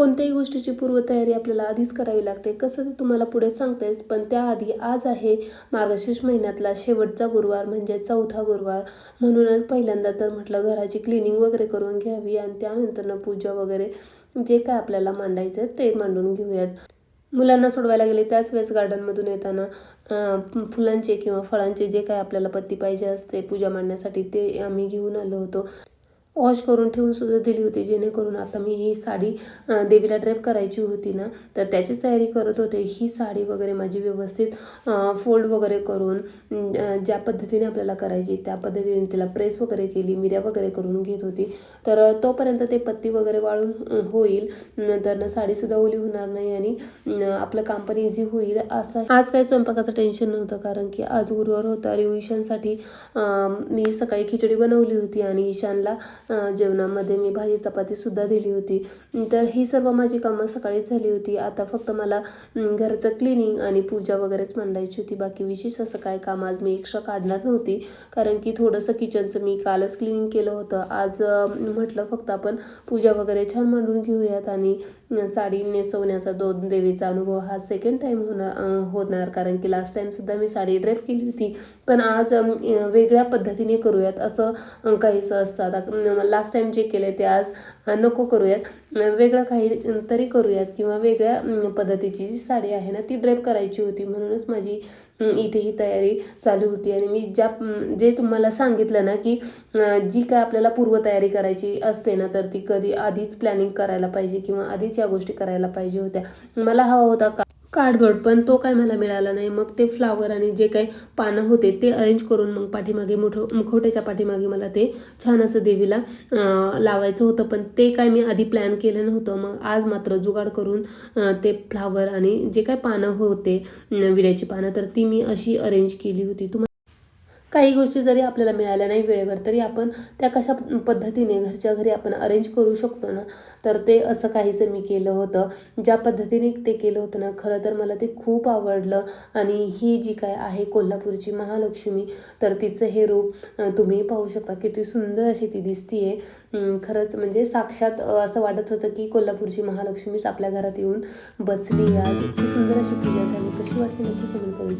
कोणत्याही गोष्टीची पूर्वतयारी आपल्याला आधीच करावी लागते. कसं ते तुम्हाला पुढे सांगतेस पण त्याआधी आज आहे मार्गशीर्ष महिन्यातला शेवटचा गुरुवार म्हणजे चौथा गुरुवार. म्हणूनच पहिल्यांदा तर म्हटलं घराची क्लिनिंग वगैरे करून घ्यावी आणि त्यानंतरनं पूजा वगैरे जे काय आपल्याला मांडायचं ते मांडून घेऊयात. मुलांना सोडवायला गेले त्याच वेळेस गार्डनमधून येताना फुलांचे किंवा फळांचे जे काय आपल्याला पत्ती पाहिजे असते पूजा मांडण्यासाठी ते आम्ही घेऊन आलो होतो. वॉश करून ठेवून सुद्धा दिली होती जेणेकरून आता मी ही साडी देवीला ड्रेप करायची होती ना तर त्याचीच तयारी करत होते. ही साडी वगैरे माझी व्यवस्थित फोल्ड वगैरे करून ज्या पद्धतीने आपल्याला करायची त्या पद्धतीने तिला प्रेस वगैरे केली मिऱ्या वगैरे करून घेत होती. तर तोपर्यंत ते पत्ती वगैरे वाळून होईल. नंतर ना साडीसुद्धा ओली होणार नाही आणि आपलं काम पण इझी होईल असं. आज काही स्वयंपाकाचं टेन्शन नव्हतं कारण की आज गुरुवार होता. आणि ईशानसाठी मी सकाळी खिचडी बनवली होती आणि ईशानला जेवणामध्ये मी भाजी चपातीसुद्धा दिली होती. तर ही सर्व माझी कामं सकाळीच झाली होती. आता फक्त मला घरचं क्लिनिंग आणि पूजा वगैरेच मांडायची होती. बाकी विशेष असं काय काम आज मी एक्स्ट्रा काढणार नव्हती. कारण की थोडंसं किचनचं मी कालच क्लिनिंग केलं होतं. आज म्हटलं फक्त आपण पूजा वगैरे छान मांडून घेऊयात आणि साडी नेसवण्याचा दोन देवीचा अनुभव हा सेकंड टाईम होणार होणार. कारण की लास्ट टाईमसुद्धा मी साडी ड्रेप केली होती. पण आज वेगळ्या पद्धतीने करूयात असं काहीसं असतं. आता लास्ट टाईम जे केले ते आज नको करूयात. वेगळं काही तरी करूयात किंवा वेगळ्या पद्धतीची जी साडी आहे ना ती ड्रेप करायची होती. म्हणूनच माझी इथे ही तयारी चालू होती. आणि मी ज्या जे तुम्हाला सांगितलं ना की जी काय आपल्याला पूर्वतयारी करायची असते ना तर ती कधी आधीच प्लॅनिंग करायला पाहिजे किंवा आधीच या गोष्टी करायला पाहिजे होत्या. मला हवा होता का कार्डबोर्ड पण तो काय मला मिळाला नाही. मग ते फ्लावर आणि जे काही पानं होते ते अरेंज करून मग पाठीमागे मोठं मुखवट्याच्या पाठीमागे मला ते छान असं देवीला लावायचं होतं. पण ते काय मी आधी प्लॅन केलं नव्हतं. मग आज मात्र जुगाड करून ते फ्लावर आणि जे काय पानं होते विड्याची पानं तर ती मी अशी अरेंज केली होती. तुम्हाला काही गोष्टी जरी आपल्याला मिळाल्या नाही वेळेवर तरी आपण त्या कशा पद्धतीने घरच्या घरी आपण अरेंज करू शकतो ना? तर ते असं काहीसं मी केलं होतं. ज्या पद्धतीने ते केलं होतं ना खरं तर मला ते खूप आवडलं. आणि ही जी काय आहे कोल्हापूरची महालक्ष्मी तर तिचं हे रूप तुम्ही पाहू शकता किती सुंदर अशी ती दिसती आहे खरंच म्हणजे साक्षात असं वाटत होतं की कोल्हापूरची महालक्ष्मीच आपल्या घरात येऊन बसली आज इतकी सुंदर अशी पूजा झाली. कशी वाटली नक्की कमेंट करून